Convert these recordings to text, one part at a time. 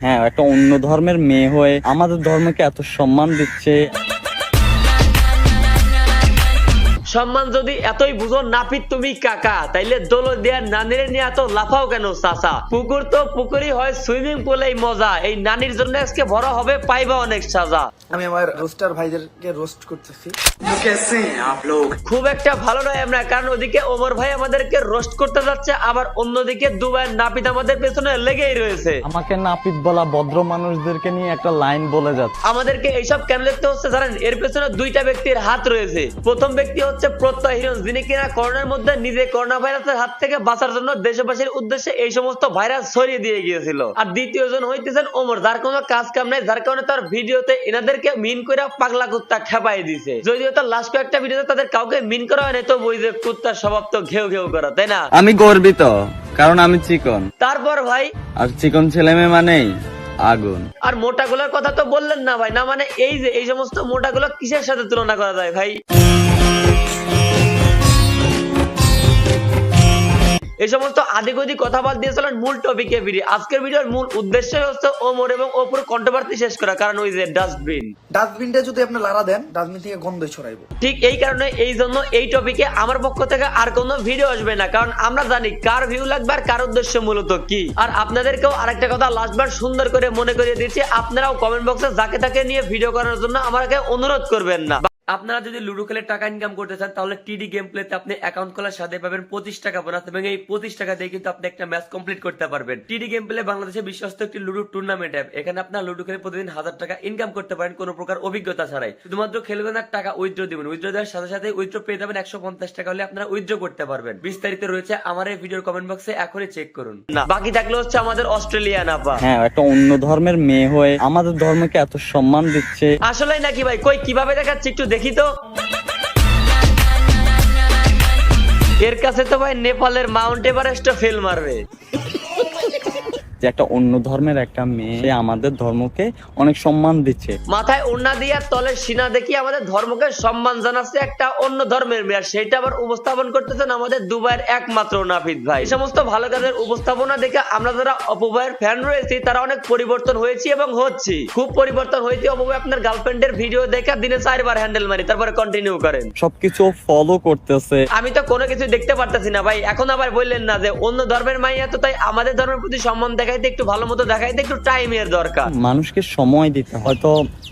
হ্যাঁ একটা অন্য ধর্মের মেয়ে হয়ে আমাদের ধর্মকে এত সম্মান দিচ্ছে। সম্মান যদি এতই বুঝো নাপিত তুমি কাকা তাইলে দোলো দেয়ার নানিরে নিয়ে এত লাফাও কেন চাচা? পুকুর তো পুকুরই হয় সুইমিং পুলেই মজা। এই নানির জন্য আজকে বড় হবে পাইবা অনেক সাজা। আমি আমার রোস্টার ভাইদেরকে রোস্ট করতেছি। খুব একটা ভালো নয় আমরা কারণ ওদিকে ওমর ভাই আমাদেরকে রোস্ট করতে যাচ্ছে আবার অন্যদিকে দুবাইয়ের নাপিত আমাদের পেছনে লেগেই রয়েছে। আমাকে নাপিত বলা ভদ্র মানুষদেরকে নিয়ে একটা লাইন বলে যাচ্ছে। আমাদেরকে এইসব কেন লিখতে হচ্ছে জানেন এর পেছনে দুইটা ব্যক্তির হাত রয়েছে। প্রথম ব্যক্তি হচ্ছে প্রত্যয় হিরণ যিনি কিনা করোনার মধ্যে নিজে করোনা ভাইরাসের হাত থেকে বাঁচার জন্য দেশবাসীর উদ্দেশ্যে এই সমস্ত ভাইরাস ছড়িয়ে দিয়ে গিয়েছিল। আর দ্বিতীয় জন হইতেছেন ওমর যার কোনো কাজ কাম নাই যার কারণে তার ভিডিওতে এনাদেরকে মিন করে পাগলা কুত্তা খেপাই দিছে। যদিও তার লাস্ট কয়েকটা ভিডিওতে তাদের কাউকে মিন করা হয় না তো ওই যে কুত্তার স্বভাব তো ঘেউ ঘেউ করা তাই না? আমি গর্বিত কারণ আমি চিকন। তারপর ভাই? আর চিকন ছেলে মেয়ে মানেই আগুন। আর মোটাগুলোর কথা তো বললেন না ভাই না মানে এই যে এই সমস্ত মোটাগুলো কিসের সাথে তুলনা করা যায় ভাই? এই সমস্ত আদিগদি কথা বাদ দিয়েছিলেন মূল টপিকে ফিরি। আজকের ভিডিওর মূল উদ্দেশ্য হচ্ছে ওমর এবং ওপর কন্ট্রোভার্সি শেষ করা কারণ ওই যে ডাস্টবিন ডাস্টবিনটা যদি আপনি লারা দেন ডাস্টবিন থেকে গন্ধ ছড়াইবো। ঠিক এই কারণে এই জন্য এই টপিকে আমার পক্ষ থেকে আর কোনো ভিডিও আসবে না কারণ আমরা জানি কার ভিউ লাগবে আর কার উদ্দেশ্য মূলত কি। আর আপনাদেরকেও আরেকটা কথা লাস্টবার সুন্দর করে মনে করিয়ে দিচ্ছি আপনারাও কমেন্ট বক্সে যাকে তাকে নিয়ে ভিডিও করার জন্য আমাকে অনুরোধ করবেন না। আপনারা যদি লুডো খেলে টাকা ইনকাম করতে চান তাহলে টিডি গেম প্লেতে আপনি অ্যাকাউন্ট খোলার সাথে পাবেন পঁচিশ টাকা বোনাস এবং এই পঁচিশ টাকা দিয়ে কিন্তু আপনি একটা ম্যাচ কমপ্লিট করতে পারবেন। টিডি গেম প্লে বাংলাদেশের বিশ্বস্ত একটি লুডো টুর্নামেন্ট অ্যাপ এখানে আপনার লুডো খেলে প্রতিদিন হাজার টাকা ইনকাম করতে পারেন কোনো প্রকার অভিজ্ঞতা ছাড়াই। শুধুমাত্র খেলবেন আর টাকা উইথড্র দিবেন। উইথড্র দেওয়ার সাথে সাথে উইথড্র পেয়ে যাবেন একশো পঞ্চাশ টাকা হলে আপনারা উইথড্র করতে পারবেন। বিস্তারিত রয়েছে আমার এই ভিডিওর কমেন্ট বক্সে এখনই চেক করুন। না। বাকি থাকলে হচ্ছে আমাদের অস্ট্রেলিয়ান আপা হ্যাঁ একটা অন্য ধর্মের মেয়ে হয়ে আমাদের ধর্মকে এত সম্মান দিচ্ছে। আসলে নাকি ভাই? কই কীভাবে দেখাচ্ছে একটু দেখি তো। এর কাছে তো ভাই নেপালের মাউন্ট এভারেস্ট ফেল মারবে। যে একটা অন্য ধর্মের একটা মেয়ে আমাদের ধর্মকে অনেক সম্মান দিচ্ছে। মাথায় ওড়না দিয়ে তলের সিনা দেখি আমাদের ধর্মকে সম্মান জানাচ্ছে একটা অন্য ধর্মের মেয়ে সেটা আবার উপস্থাপন করতেছেন আমাদের দুবাইয়ের একমাত্র নাফিদ ভাই। এই সমস্ত ভালো কাজের উপস্থাপনা দেখে আমরা যারা অপভাইয়ের ফ্যান রয়েছি তারা অনেক পরিবর্তন হয়েছি এবং হচ্ছি। খুব পরিবর্তন হয়েছে অপভাই আপনার গার্লফ্রেন্ডের ভিডিও দেখে দিনে চারবার হ্যান্ডেল মারি তারপরে কন্টিনিউ করেন। সবকিছু ফলো করতেছে। আমি তো কোনো কিছু দেখতে পারতেছি না ভাই এখন আবার বললেন না যে অন্য ধর্মের মাইয়া তো তাই আমাদের ধর্মের প্রতি সম্মান দেখাইতে একটু ভালো মতো দেখাইতে একটু টাইমের দরকার। মানুষকে সময় দিতে হয়তো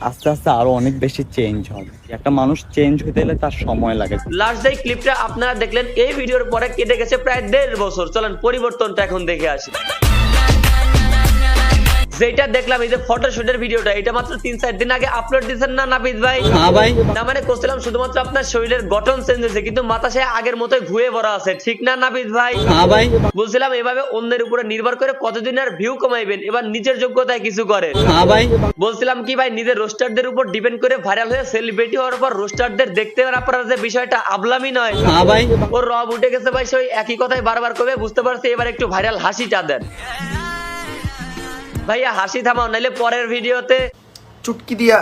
আস্তে আস্তে আরও অনেক বেশি চেঞ্জ হবে। একটা মানুষ চেঞ্জ হতে গেলে তার সময় লাগে। লাস্ট যে ক্লিপটা আপনারা দেখলেন এই ভিডিওর পরে কেটে গেছে প্রায় দেড় বছর। চলেন পরিবর্তনটা এখন দেখে আসি। যেটা দেখলাম এই যে ফটোশুটের ভিডিওটা এটা মাত্র তিন চার দিন আগে আপলোড দিয়েছেন না নাপিত ভাই? হ্যাঁ ভাই। না মানে করছিলাম শুধুমাত্র আপনার শরীরের গঠন চেঞ্জ হয়েছে কিন্তু মাথা সে আগের মতোই ঘুরে ভরা আছে ঠিক না নাপিত ভাই? হ্যাঁ ভাই। বলছিলাম এভাবে অন্যের উপরে নির্ভর করে কতদিন আর ভিউ কমাইবেন এবার নিজের যোগ্যতায় কিছু করেন। হ্যাঁ ভাই। বলছিলাম কি ভাই নিজের রোস্টারদের উপর ডিপেন্ড করে ভাইরাল হয়ে সেলিব্রিটি হওয়ার পর রোস্টারদের দেখতে আপনারা যে বিষয়টা আবলামি নয় হ্যাঁ ভাই। ওর রব উঠে গেছে ভাই সেই একই কথাই বারবার কবে বুঝতে পারছি এবার একটু ভাইরাল হাসিটা দেন। ভাইয়া হাসি থামাও নাইলে পরের ভিডিওতে চুটকি দিয়া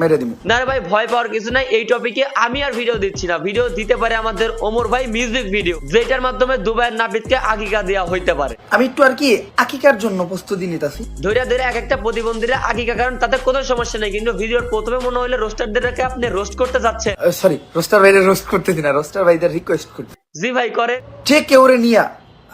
মেরে দিব না ভাই ভয় পাওয়ার কিছু নাই। এই টপিকে আমি আর ভিডিও দিচ্ছি না। ভিডিও দিতে পারে আমাদের ওমর ভাই মিউজিক ভিডিও যেটার মাধ্যমে দুবাইয়ের নাবিদকে আগিকা দেওয়া হইতে পারে। আমি একটু আর কি আকিকার জন্য প্রস্তুতি নিতেছি। ধৈর্য ধরে এক একটা প্রতিবন্ধীরা আগিকা কারণ তাতে কোনো সমস্যা নেই কিন্তু ভিডিওর প্রথমে মনে হলে রোস্টারদেরকে আপনি রোস্ট করতে যাচ্ছে সরি রোস্টার ভাইদের রোস্ট করতে দিন রোস্টার ভাইদের রিকোয়েস্ট করতে জি ভাই করে। যে কেউ রে নিয়া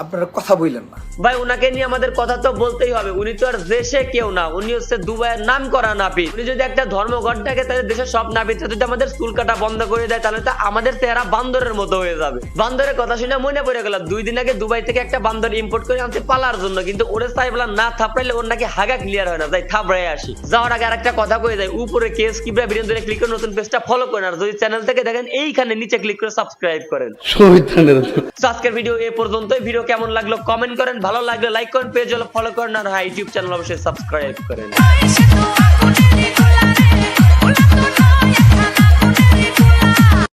আপনারা কথা বললেন না। ভাই উনাকে নিয়ে আমাদের কথা তো বলতেই হবে। উনি তো আর দেশে কেউ না উনি হচ্ছে দুবাইয়ের নাম করা নাপিত। উনি যদি একটা ধর্মঘট ডাকে তাহলে দেশের সব নাপিত যদি আমাদের চুল কাটা বন্ধ করে দেয় তাহলে তো আমাদের চেহারা বান্দরের মতো হয়ে যাবে। বান্দরের কথা শুনে মনে পড়ে গেল দুই দিন আগে দুবাই থেকে একটা বান্দর ইম্পোর্ট করে আনতে পালার জন্য কিন্তু ওরে সাহেবলা না থাপড়াইলে ওর নাকি হাগা ক্লিয়ার হয় না তাই থাপড়াই আসি। যাওয়ার আগে আরেকটা কথা কয়ে যায় উপরে কেস কিবরা ক্লিক করে নতুন পেজটা ফলো করেন আর যদি চ্যানেল থেকে দেখেন এইখানে নিচে ক্লিক করে সাবস্ক্রাইব করেন। আজকের ভিডিও এ পর্যন্তই ভিডিও কেমন লাগল কমেন্ট করেন, ভালো লাগলে লাইক করেন পেজ হলো ফলো করেন, আর হ্যাঁ ইউটিউব চ্যানেল অবশ্যই সাবস্ক্রাইব করেন।